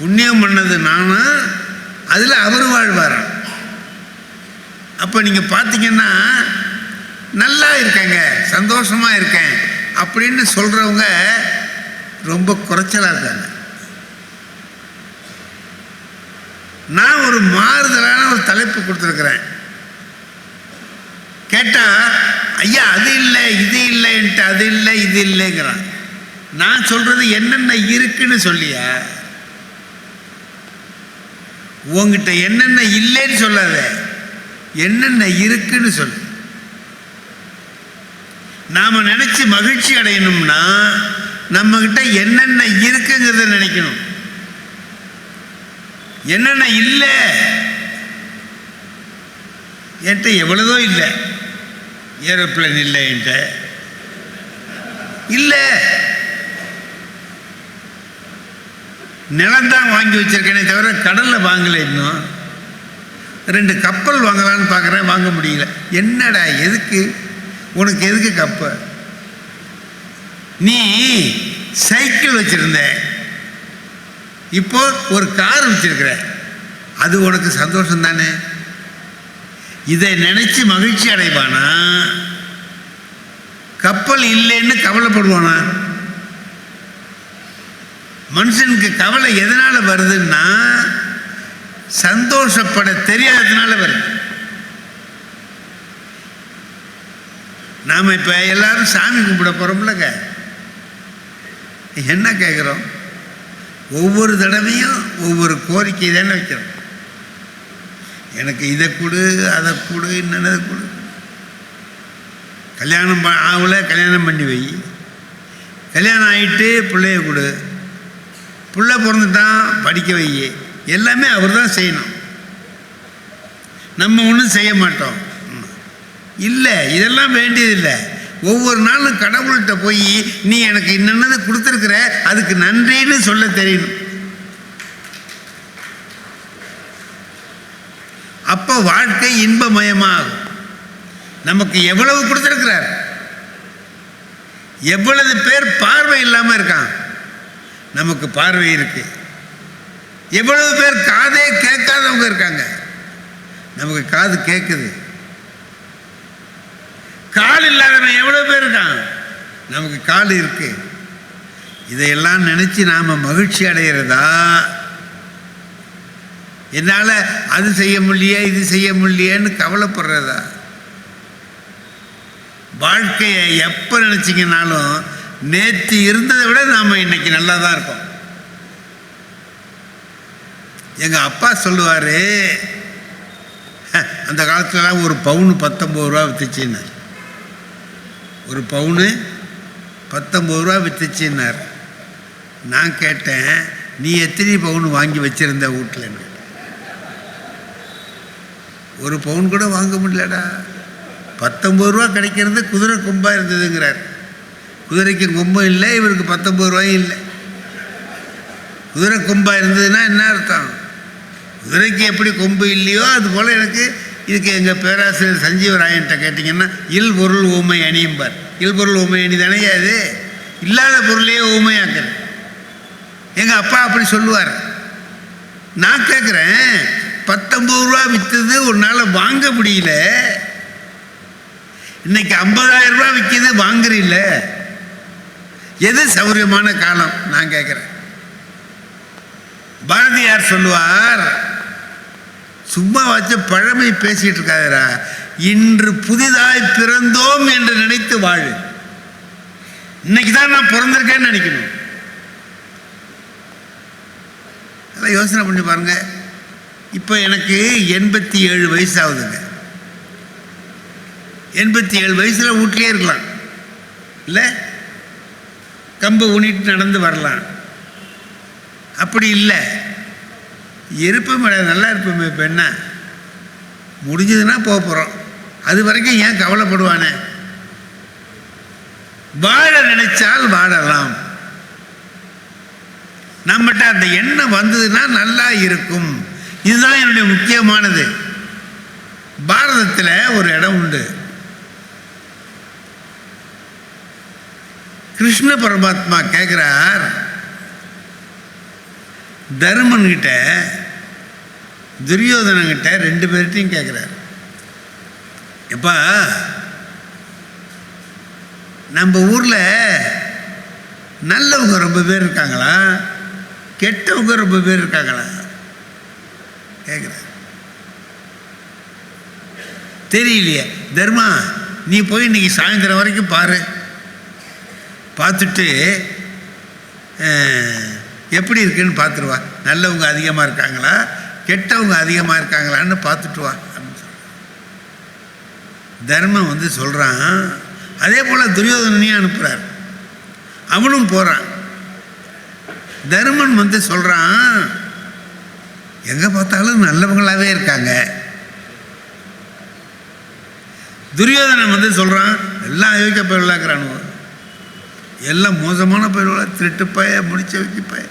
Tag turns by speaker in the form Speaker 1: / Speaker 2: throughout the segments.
Speaker 1: புண்ணியம் பண்ணது நானும் அதில் அவர் வாழ்வாராம் அப்போ நீங்கள் பார்த்தீங்கன்னா நல்லா இருக்கேங்க சந்தோஷமாக இருக்கேன் அப்படின்னு சொல்கிறவங்க ரொம்ப குறைச்சலாக இருக்காங்க. நான் ஒரு மாறுதலான ஒரு தலைப்பு கொடுத்துருக்குறேன். கேட்டால் ஐயா அது இல்லை இது இல்லைன்ட்டு அது இல்லை இது இல்லைங்கிறான். நான் சொல்கிறது என்னென்ன இருக்குன்னு சொல்லியா? உங்ககிட்ட என்னென்ன இல்லைன்னு சொல்லாத. என்னென்ன இருக்குன்னு சொல்லு நாம் நினச்சி மகிழ்ச்சி அடையணும்னா நம்மக்கிட்ட என்னென்ன இருக்குங்கிறத நினைக்கணும். என்னென்ன இல்லை? என்கிட்ட எவ்வளதோ இல்லை. ஏரோப்ளேன் இல்லை என்கிட்ட இல்லை. நிலம்தான் வாங்கி வச்சிருக்கேனே தவிர கடலில் வாங்கலை இன்னும். ரெண்டு கப்பல் வாங்கலான்னு பார்க்குறேன் வாங்க முடியல. என்னடா எதுக்கு? உனக்கு எதுக்கு கப்பல் நீ சைக்கிள் வச்சுருந்த. இப்போ ஒரு கார் வச்சிருக்கிற. அது உனக்கு சந்தோஷம் தானே? இதை நினச்சி மகிழ்ச்சி அடைவானா? கப்பல் இல்லைன்னு கவலைப்படுவானா? மனுஷனுக்கு கவலை எதனால் வருதுன்னா சந்தோஷப்பட தெரியாததுனால வருது. நாம் இப்போ எல்லாரும் சாமி கும்பிட போகிறோம்லங்க என்ன கேட்குறோம் ஒவ்வொரு தடவையும் ஒவ்வொரு கோரிக்கை தானே வைக்கிறோம். எனக்கு இதை கொடு அதை கொடு என்னென்னதை கொடு. கல்யாணம் ப- ஆகல கல்யாணம் பண்ணி வை. கல்யாணம் ஆகிட்டு பிள்ளைய கொடு. பிள்ளை பிறந்துட்டான் படிக்க வை எல்லாமே அவர் தான் செய்யணும். நம்ம ஒன்றும் செய்ய மாட்டோம். இல்லை இதெல்லாம் வேண்டியதில்லை ஒவ்வொரு நாளும் கடவுள்கிட்ட போய் நீ எனக்கு இன்னென்னது கொடுத்துருக்குற அதுக்கு நன்றின்னு சொல்ல தெரியணும். அப்போ வாழ்க்கை இன்பமயமாகும். நமக்கு எவ்வளவு கொடுத்துருக்கிறார்? எவ்வளவு பேர் பார்வை இல்லாமல் இருக்கான். நமக்கு பார்வை இருக்கு. எவ்வளவு பேர் காதே கேட்காதவங்க இருக்காங்க. நமக்கு காது கேட்குது கால் இல்லாதவன் எவ்வளவு பேர் இருக்கான்? நமக்கு கால் இருக்கு. இதையெல்லாம் நினைச்சு நாம மகிழ்ச்சி அடைகிறதா என்னால் அது செய்ய முடியல இது செய்ய முடியலன்னு கவலைப்படுறதா? வாழ்க்கையை எப்போ நினச்சிங்கனாலும் நேற்று இருந்ததை விட நாம் இன்னைக்கு நல்லா தான் இருக்கோம். எங்கள் அப்பா சொல்லுவார் அந்த காலத்துலலாம் ஒரு பவுனு பத்தொம்பது ரூபா வித்துச்சுன்னார். ஒரு பவுனு பத்தொம்பது ரூபா வித்துச்சுன்னார். நான் கேட்டேன் நீ எத்தனை பவுன் வாங்கி வச்சுருந்த வீட்டில் ஒரு பவுன் கூட வாங்க முடியலடா. பத்தொம்பது ரூபா கிடைக்கிறது குதிரை கொம்பாக இருந்ததுங்கிறார். குதிரைக்கு கொம்பும் இல்லை இவருக்கு பத்தொம்பது ரூபாயும் இல்லை. குதிரை கொம்பாக இருந்ததுன்னா என்ன அர்த்தம்? குதிரைக்கு எப்படி கொம்பு இல்லையோ அது போல் எனக்கு இதுக்கு எங்கள் பேராசிரியர் சஞ்சீவராயன்ட்ட கேட்டிங்கன்னா இல் பொருள் ஊமை அணியும்பார். இல் பொருள் ஊமை அணி தானே அது? இல்லாத பொருளையே ஊமையாக்குறது. எங்கள் அப்பா அப்படி சொல்லுவார். நான் கேட்குறேன் பத்தொம்பது ரூபா விற்றது உன்னால் வாங்க முடியல. இன்னைக்கு ஐம்பதாயிரம் ரூபா விற்கிது வாங்குறீல்ல. எது சௌரியமான காலம்? நான் கேட்குறேன் பாரதியார் சொல்லுவார் சும்மா வச்சு பழமை பேசிட்டு இருக்காதரா இன்று புதிதாய் பிறந்தோம் என்று நினைத்து வாழு. இன்னைக்கு தான் நான் பிறந்திருக்கேன்னு நினைக்கணும். அதெல்லாம் யோசனை பண்ணி பாருங்க. இப்போ எனக்கு எண்பத்தி ஏழு வயசு ஆகுதுங்க எண்பத்தி ஏழு வயசில் வீட்லேயே இருக்கலாம். இல்லை? கம்பு ஊனிட்டு நடந்து வரலாம். அப்படி இல்லை. இருப்போம் நல்லா இருப்போமே இப்போ என்ன? முடிஞ்சதுன்னா போக போகிறோம் அது வரைக்கும் ஏன் கவலைப்படுவானே? வாழ நினைச்சால் வாழலாம். நம்மகிட்ட அந்த எண்ணம் வந்ததுன்னா நல்லா இருக்கும். இதுதான் என்னுடைய முக்கியமானது. பாரதத்தில் ஒரு இடம் உண்டு. கிருஷ்ண பரமாத்மா கேட்குறார் தருமன்கிட்ட துரியோதனங்கிட்ட ரெண்டு பேர்கிட்டையும் கேட்குறாரு எப்பா? நம்ம ஊரில் நல்லவங்க ரொம்ப பேர் இருக்காங்களா? கெட்டவங்க ரொம்ப பேர் இருக்காங்களா? கேட்குறாரு தெரியலையே. தர்மா நீ போய் இன்னைக்கு சாயந்தரம் வரைக்கும் பாரு. பார்த்துட்டு எப்படி இருக்குன்னு பார்த்துருவா நல்லவங்க அதிகமாக இருக்காங்களா? கெட்டவங்க அதிகமாக இருக்காங்களான்னு பார்த்துட்டு வா தர்மம் வந்து சொல்கிறான் அதே போல் துரியோதனையும் அனுப்புகிறார் அவனும் போகிறான் தர்மன் வந்து சொல்கிறான் எங்கே பார்த்தாலும் நல்லவங்களாகவே இருக்காங்க. துரியோதனன் வந்து சொல்கிறான் எல்லாம் அயோக்கிய எல்லாம் மோசமான பயிர்களா? திருட்டு பய முடிச்ச வச்சு பய.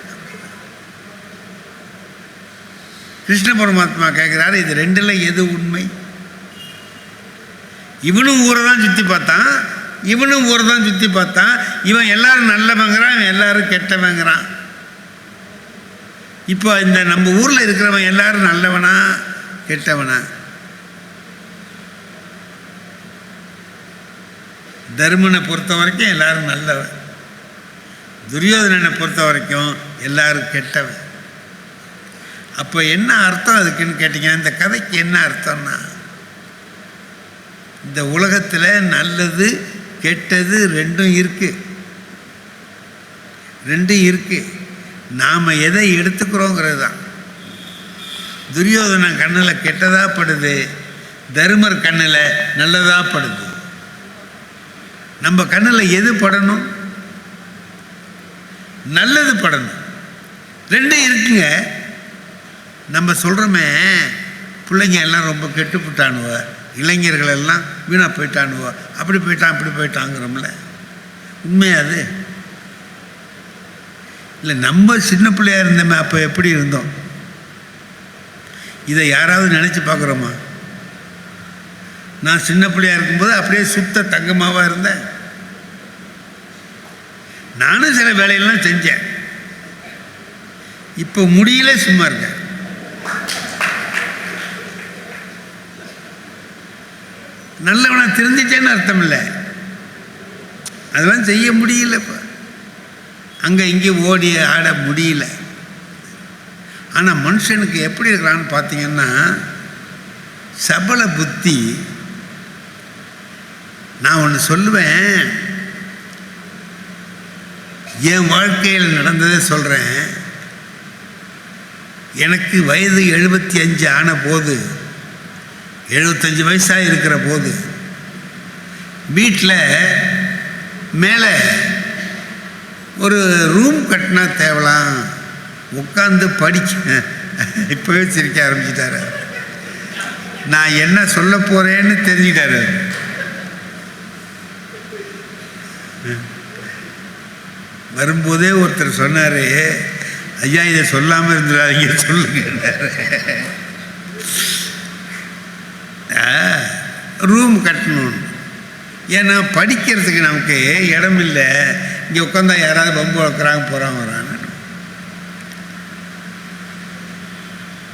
Speaker 1: கிருஷ்ண பரமாத்மா கேட்குறாரு இது ரெண்டுல எது உண்மை? இவனும் ஊரை தான் சுற்றி பார்த்தான். இவனும் ஊரை தான் சுற்றி பார்த்தான். இவன் எல்லாரும் நல்லவங்கிறான் இவன் எல்லாரும் கெட்டவங்கிறான். இப்போ இந்த நம்ம ஊரில் இருக்கிறவன் எல்லாரும் நல்லவனா கெட்டவனா? தர்மனை பொறுத்த வரைக்கும் எல்லாரும் நல்லவன். துரியோதனனை பொறுத்த வரைக்கும் எல்லாரும் கெட்டவன். அப்போ என்ன அர்த்தம் அதுக்குன்னு கேட்டீங்க இந்த கதைக்கு என்ன அர்த்தம்னா இந்த உலகத்தில் நல்லது கெட்டது ரெண்டும் இருக்குது ரெண்டும் இருக்குது நாம் எதை எடுத்துக்கிறோங்கிறது தான் துரியோதனன் கண்ணில் கெட்டதாக படுது தருமர் கண்ணில் நல்லதாக படுது. நம்ம கண்ணில் எது படணும்? நல்லது படணும் ரெண்டும் இருக்குங்க. நம்ம சொல்கிறோமே பிள்ளைங்க எல்லாம் ரொம்ப கெட்டுப்புட்டானுவ இளைஞர்கள் எல்லாம் வீணாக போயிட்டானுவ அப்படி போயிட்டான் அப்படி போயிட்டாங்கிறோம்ல. உண்மையா அது? இல்லை நம்ம சின்ன பிள்ளையா இருந்தோமே அப்போ எப்படி இருந்தோம்? இதை யாராவது நினச்சி பார்க்குறோமா? நான் சின்ன பிள்ளையா இருக்கும்போது அப்படியே சுத்த தங்கமாவா இருந்தேன். நானும் சில வேலையெல்லாம் செஞ்சேன். இப்போ முடியல சும்மா இருக்கேன். நல்லவனை தெரிஞ்சிச்சேன்னு அர்த்தம் இல்லை. அதெல்லாம் செய்ய முடியல இப்போ அங்கே இங்கே ஓடி ஆட முடியல. ஆனால் மனுஷனுக்கு எப்படி இருக்கிறான்னு பார்த்தீங்கன்னா சபல புத்தி நான் ஒன்று சொல்லுவேன். என் வாழ்க்கையில் நடந்ததை சொல்கிறேன் எனக்கு வயது எழுபத்தி அஞ்சு ஆன போது எழுபத்தஞ்சு வயசாக இருக்கிற போது வீட்டில் மேலே ஒரு ரூம் கட்டினா தேவலாம் உட்காந்து படிக்க இப்போவே சிரிக்க ஆரம்பிச்சிட்டாரு. நான் என்ன சொல்ல போகிறேன்னு தெரிஞ்சுட்டாரு வரும்போதே ஒருத்தர் சொன்னார் ஐயா இதை சொல்லாமல் இருந்துடாதீங்க சொல்லுங்கன்னாரு ரூம் கட்டணும். ஏன்னா படிக்கிறதுக்கு நமக்கு இடம் இல்லை. இங்கே உட்காந்தா யாராவது பம்பு வளர்க்குறாங்க போகிறாங்க வராங்க.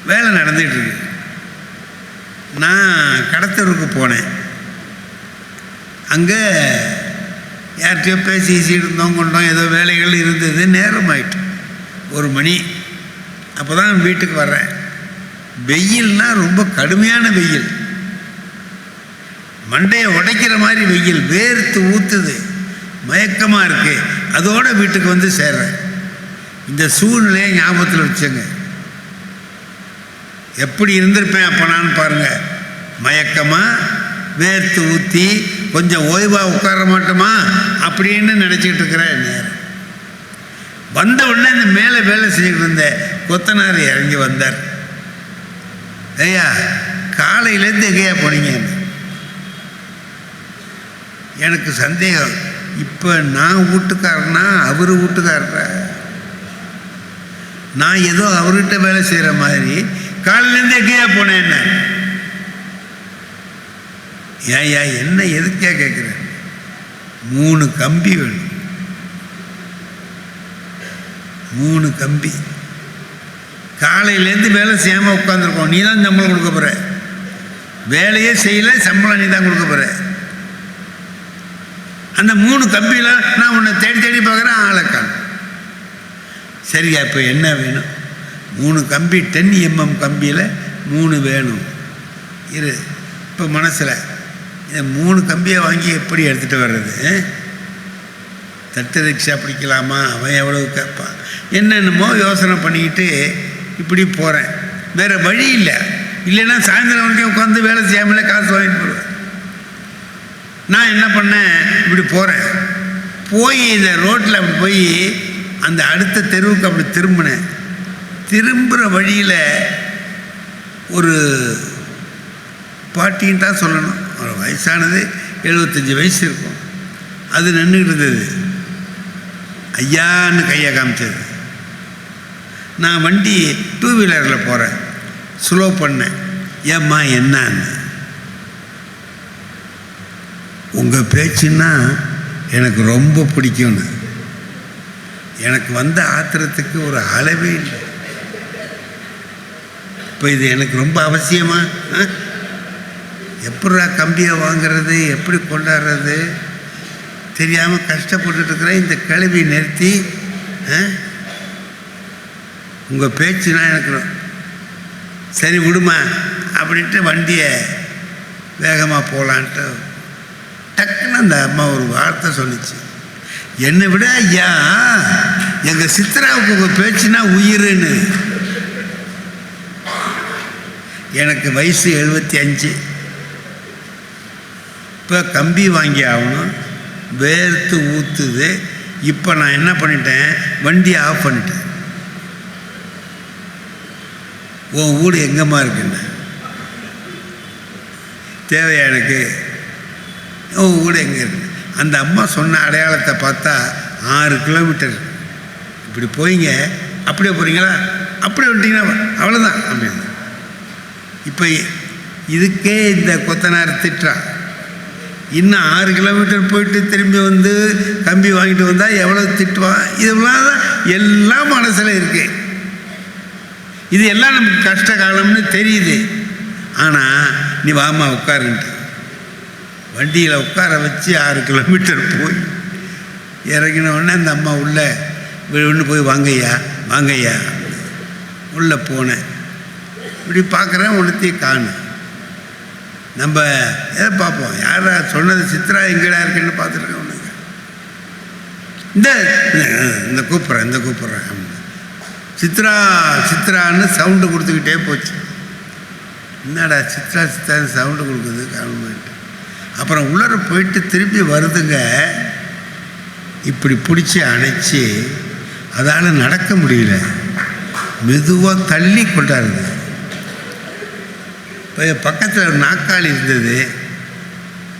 Speaker 1: வேலை நடந்துகிட்டு இருக்கு. நான் கடத்தூருக்கு போனேன். அங்கே யார்கிட்டயோ பேசி இருந்தோம் கொண்டோம் ஏதோ வேலைகள் இருந்தது நேரம் ஆயிட்டு ஒரு மணி. அப்போ தான் வீட்டுக்கு வர்றேன். வெயில்னா ரொம்ப கடுமையான வெயில். மண்டையை உடைக்கிற மாதிரி வெயில் வேர்த்து ஊற்றுது மயக்கமாக இருக்கு. அதோட வீட்டுக்கு வந்து சேர்றேன். இந்த சூழ்நிலையை ஞாபகத்தில் வச்சுங்க எப்படி இருந்திருப்பேன் அப்போ நான் பாருங்க. மயக்கமாக வேர்த்து ஊற்றி கொஞ்சம் ஓய்வாக உட்கார மாட்டோமா அப்படின்னு நினச்சிக்கிட்டு இருக்கிறேன் நேரம். வந்த உடனே இந்த மேலே வேலை செஞ்சுக்கிட்டு இருந்த கொத்தனார் இறங்கி வந்தார். ஐயா காலையிலேருந்து எங்கேயா போனீங்க? எனக்கு சந்தேகம். இப்போ நான் வீட்டுக்காரனா? அவர் வீட்டுக்காரரா? நான் ஏதோ அவர்கிட்ட வேலை செய்கிற மாதிரி. காலையிலேருந்து எங்கேயா போனேன் என்ன ஏயா என்ன எதுக்கே கேட்குற மூணு கம்பி வேணும். மூணு கம்பி. காலையிலேருந்து வேலை செய்யாமல் உட்காந்துருக்கோம் நீ தான் சம்பளம் கொடுக்க போகிற வேலையே செய்யல சம்பளம் நீ தான் கொடுக்க போகிற அந்த மூணு கம்பியில் நான் உன்னை தேடி தேடி பார்க்குறேன் ஆளைக்கான் சரியா இப்போ என்ன வேணும்? மூணு கம்பி டென் எம்எம் கம்பியில் மூணு வேணும். இரு இப்போ மனசில் இந்த மூணு கம்பியை வாங்கி எப்படி எடுத்துகிட்டு வர்றது? தட்டு ரிக்ஷா பிடிக்கலாமா? அவன் எவ்வளவு கேட்பான். என்னென்னமோ யோசனை பண்ணிக்கிட்டு இப்படி போகிறேன் வேறு வழி இல்லை. இல்லைன்னா சாயந்தரம் வரைக்கும் உட்காந்து வேலை செய்யாமலே காசு வாங்கிட்டு போடுவேன் நான் என்ன பண்ணேன்? இப்படி போகிறேன் போய் இந்த ரோட்டில் அப்படி போய் அந்த அடுத்த தெருவுக்கு அப்படி திரும்பினேன். திரும்புகிற வழியில் ஒரு பாட்டின்னு தான் சொல்லணும். ஒரு வயசானது எழுபத்தஞ்சி வயசு இருக்கும். அது நின்றுக்கிட்டு இருந்தது. ஐயான்னு கையை காமிச்சது. நான் வண்டி டூ வீலரில் போகிறேன் ஸ்லோ பண்ணேன். ஏம்மா என்னன்னு. உங்கள் பேச்சுன்னா எனக்கு ரொம்ப பிடிக்கும்னு. எனக்கு வந்த ஆத்திரத்துக்கு ஒரு அளவே இல்லை. இப்போ இது எனக்கு ரொம்ப அவசியமாக எப்படா கம்பியை வாங்குறது எப்படி கொண்டாடுறது? தெரியாமல் கஷ்டப்பட்டுட்டு இந்த கிளவி நிறுத்தி உங்கள் பேச்சுனா எனக்கு சரி விடுமா? அப்படின்ட்டு வண்டியை வேகமாக போகலான்ட்டு டக்குன்னு அந்த அம்மா ஒரு வார்த்தை சொல்லுச்சு. என்னை விட ஐயா எங்கள் சித்ராவுக்கு உங்கள் பேச்சுனா உயிருன்னு. எனக்கு வயசு எழுபத்தி அஞ்சு. இப்போ கம்பி வாங்கி ஆகணும் வேர்த்து ஊற்றுது இப்போ நான் என்ன பண்ணிட்டேன் வண்டியை ஆஃப் பண்ணிட்டேன். உன் வீடு எங்கம்மா இருக்குன்னு? தேவையா எனக்கு? உன் வீடு எங்கே இருக்கு அந்த அம்மா சொன்ன அடையாளத்தை பார்த்தா ஆறு கிலோமீட்டர் இப்படி போயிங்க அப்படியே போகிறீங்களா அப்படியே வந்துட்டீங்கன்னா அவ்வளோதான் அப்படின்னு இப்போ இதுக்கே இந்த கொத்தனார் திட்டுறான். இன்னும் ஆறு கிலோமீட்டர் போயிட்டு திரும்பி வந்து கம்பி வாங்கிட்டு வந்தால் எவ்வளோ திட்டுவான் இதெல்லாம் தான் எல்லாம் மனசில் இருக்கு. இது எல்லாம் நமக்கு கஷ்ட காலம்னு தெரியுது. ஆனால் நீ வாமா உட்காருன்ட்டு. வண்டியில் உட்கார வச்சு ஆறு கிலோமீட்டர் போய் இறங்கின உடனே அந்த அம்மா உள்ளே ஒன்று போய் வாங்கய்யா வாங்கய்யா. உள்ளே போனேன். இப்படி பார்க்குறேன் ஒன்றுத்தையும் காணும். நம்ம எதை பார்ப்போம் யாரா சொன்னது சித்ரா எங்கடா இருக்குன்னு பார்த்துருக்கோம் இந்த இந்த கூப்பிட்றேன் இந்த கூப்பிட்றேன். சித்ரா சித்ரான்னு சவுண்டு கொடுத்துக்கிட்டே போச்சு. என்னடா சித்ரா சித்ரான்னு சவுண்டு கொடுக்குது கவர்மெண்ட் அப்புறம் உள்ளர போயிட்டு திருப்பி வருதுங்க. இப்படி பிடிச்சி அணைச்சி அதால் நடக்க முடியல. மெதுவாக தள்ளி கொண்டாருங்க. இப்போ பக்கத்தில் நாக்காளி இருந்தது.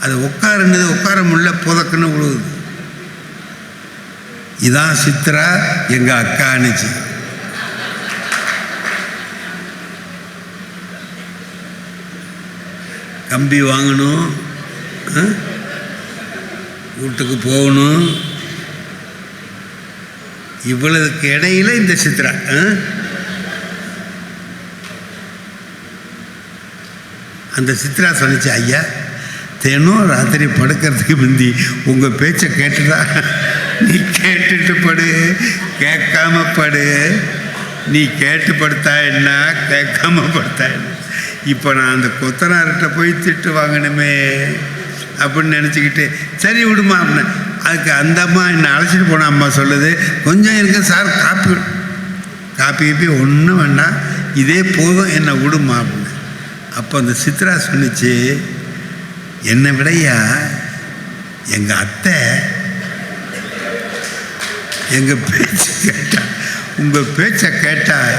Speaker 1: அது உட்காருனது உட்கார முடியல புதக்குன்னு விழுகுது இதான் சித்ரா எங்கள் அக்கானுச்சு கம்பி வாங்கணும் வீட்டுக்கு போகணும். இவ்வளவுக்கு இடையில இந்த சித்ரா அந்த சித்ரா சொல்லிச்சு ஐயா தினம் ராத்திரி படுக்கிறதுக்கு முந்தி உங்கள் பேச்சை கேட்டுதா நீ கேட்டுட்டு படு கேட்காம படு. நீ கேட்டு படுத்தா என்ன கேட்காம படுத்தா என்ன? இப்போ நான் அந்த கொத்தனார்கிட்ட போய் திட்டு வாங்கணுமே அப்படின்னு நினச்சிக்கிட்டு சரி விடுமா அப்படின்னு. அதுக்கு அந்த அம்மா என்னை அழைச்சிட்டு போன அம்மா சொல்லுது கொஞ்சம் இருக்க சார் காப்பி விடு." காப்பி கீப்பி ஒன்றும் வேண்டாம். இதே போதும் என்னை விடுமா அப்படின்னு. அப்போ அந்த சித்ரா சொன்னிச்சு என்னை விடையா எங்கள் அத்தை எங்கள் பேச்சு கேட்டா உங்கள் பேச்சை கேட்டால்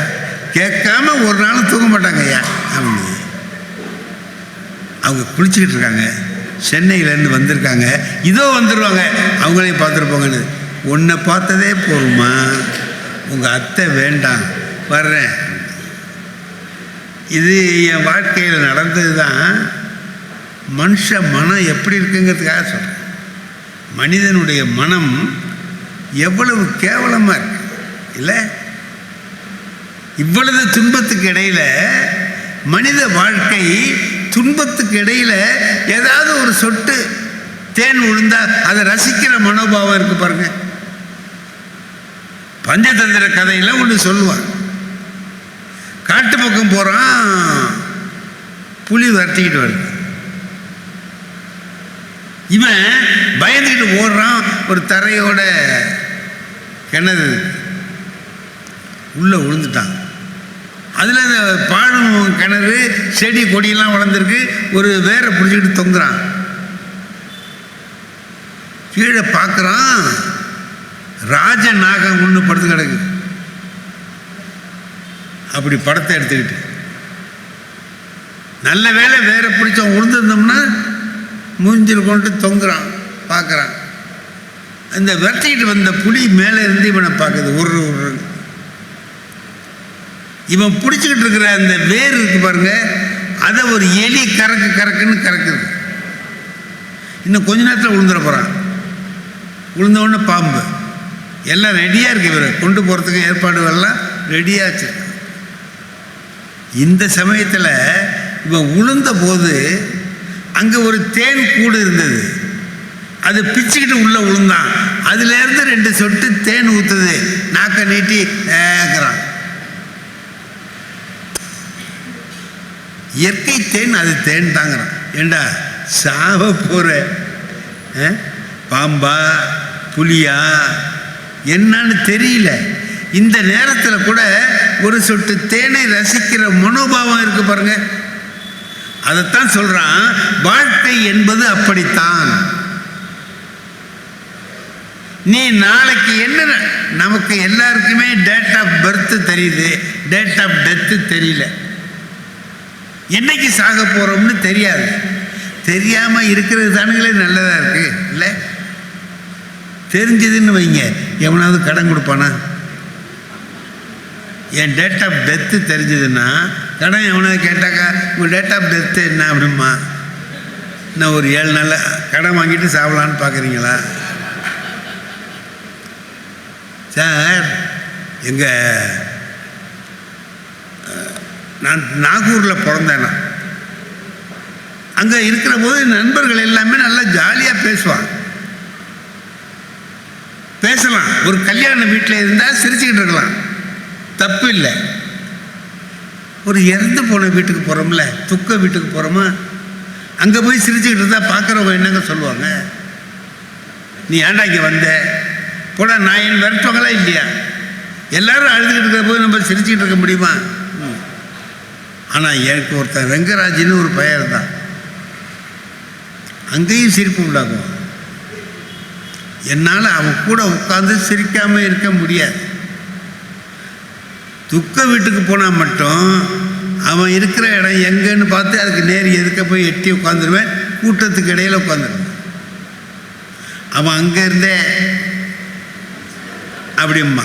Speaker 1: கேட்காம ஒரு நாளும் தூங்க மாட்டாங்க ஐயா அப்படி. அவங்க குளிச்சுக்கிட்டு இருக்காங்க. சென்னையிலேருந்து வந்திருக்காங்க. இதோ வந்துடுவாங்க அவங்களையும் பார்த்துருப்பாங்கன்னு உன்னை பார்த்ததே போதுமா உங்கள் அத்தை வேண்டாம். வர்றேன். இது என் வாழ்க்கையில் நடந்தது தான் மனுஷ மனம் எப்படி இருக்குங்கிறதுக்காக சொல்கிறேன் மனிதனுடைய மனம் எவ்வளவு கேவலமாக இருக்கு இல்லை? இவ்வளவு துன்பத்துக்கு இடையில் மனித வாழ்க்கை துன்பத்துக்கு இடையில் ஏதாவது ஒரு சொட்டு தேன் விழுந்தா அதை ரசிக்கிற மனோபாவம் இருக்கு பாருங்க. பஞ்சதந்திர கதையில ஒன்று சொல்லுவான் காட்டு பக்கம் போகிறான் புலி விரட்டிக்கிட்டு வருது. இவன் பயந்துக்கிட்டு ஓடுறான். ஒரு தரையோட கிணறு உள்ளே விழுந்துட்டான் அதில் அந்த பாழும் கிணறு செடி கொடியெல்லாம் வளர்ந்துருக்கு. ஒரு வேரை பிடிச்சிக்கிட்டு தொங்குறான். கீழே பார்க்குறான் ராஜ நாகம் ஒன்று படுத்து கிடக்கு. அப்படி படத்தை எடுத்துக்கிட்டு. நல்ல வேலை வேற பிடிச்சவன் விழுந்திருந்தோம்னா மூஞ்சில் கொண்டு தொங்குறான் பார்க்குறான். அந்த விரட்டிக்கிட்டு வந்த புலி மேலே இருந்து இவனை பார்க்குது உரு உரு இவன் பிடிச்சிக்கிட்டு இருக்கிற அந்த வேர் இருக்கு பாருங்க அதை ஒரு எலி கறக்கு கறக்குன்னு கறக்குது. இன்னும் கொஞ்ச நேரத்தில் விழுந்துட போகிறான் விழுந்த உடனே பாம்பு. எல்லாம் ரெடியாக இருக்கு இவர். கொண்டு போகிறதுக்கு ஏற்பாடுகள்லாம் ரெடியாச்சு இந்த சமயத்தில் இவன் உளுந்த போது அங்கே ஒரு தேன் கூடு இருந்தது. அது பிச்சுக்கிட்டு உள்ளே விழுந்தான் அதுலேருந்து ரெண்டு சொட்டு தேன் ஊற்றுது நாக்க நீட்டி ஏக்கிறான் இயற்கை தேன் அது தேன் தாங்கிறான் ஏண்டா சாவ போகிற பாம்பா புலியா? என்னன்னு தெரியல. இந்த நேரத்தில் கூட ஒரு சொட்டு தேனை ரசிக்கிற மனோபாவம் இருக்கு பாருங்க. அதைத்தான் சொல்றான் வாழ்க்கை என்பது அப்படித்தான். நீ நாளைக்கு என்ன நமக்கு எல்லாருக்குமே டேட் ஆஃப் பர்த் தெரியுது. டேட் ஆஃப் டெத்து தெரியல. என்னைக்கு சாக போறோம்னு தெரியாது. தெரியாம இருக்கிறது தானுங்களே நல்லதா இருக்கு இல்லை? தெரிஞ்சதுன்னு வைங்க. எவனாவது கடன் கொடுப்பானா? என் டேட் ஆஃப் டெத்து தெரிஞ்சதுன்னா கடன் எவனாவது கேட்டாக்கா உங்கள் டேட் ஆஃப் டெத்து என்ன அப்படிமா நான் ஒரு ஏழு நாளில் கடன் வாங்கிட்டு சாப்பிடலான்னு பார்க்குறீங்களா சார் எங்கள் நான் நாகூரில் பிறந்தேன் நான். அங்கே இருக்கிற போது நண்பர்கள் எல்லாமே நல்லா ஜாலியாக பேசுவாங்க. பேசலாம். ஒரு கல்யாண வீட்டில் இருந்தால் சிரிச்சுக்கிட்டு இருக்கலாம். தப்பு இல்லை ஒரு இறந்து போன வீட்டுக்கு போகிறோம்ல துக்க வீட்டுக்கு போகிறோமா அங்கே போய் சிரிச்சுக்கிட்டு இருந்தால் பார்க்குறவங்க என்னங்க சொல்லுவாங்க? நீ ஏன்டா இங்கே வந்த? போட நான் என் விரட்டுவாங்களா இல்லையா? எல்லாரும் அழுதுகிட்டு இருக்கிற போது நம்ம சிரிச்சுக்கிட்டு இருக்க முடியுமா? ஆனால் எனக்கு ஒருத்தன் வெங்கராஜின்னு ஒரு பெயர் தான் அங்கேயும் சிரிப்பு உண்டாகும். என்னால் அவன் கூட உட்காந்து சிரிக்காமல் இருக்க முடியாது. துக்க வீட்டுக்கு போனால் மட்டும் அவன் இருக்கிற இடம் எங்கன்னு பார்த்து அதுக்கு நேர் எதுக்க போய் எட்டி உட்காந்துருவேன் கூட்டத்துக்கு இடையில உட்காந்துருவேன் அவன் அங்கே இருந்தே அப்படிம்மா.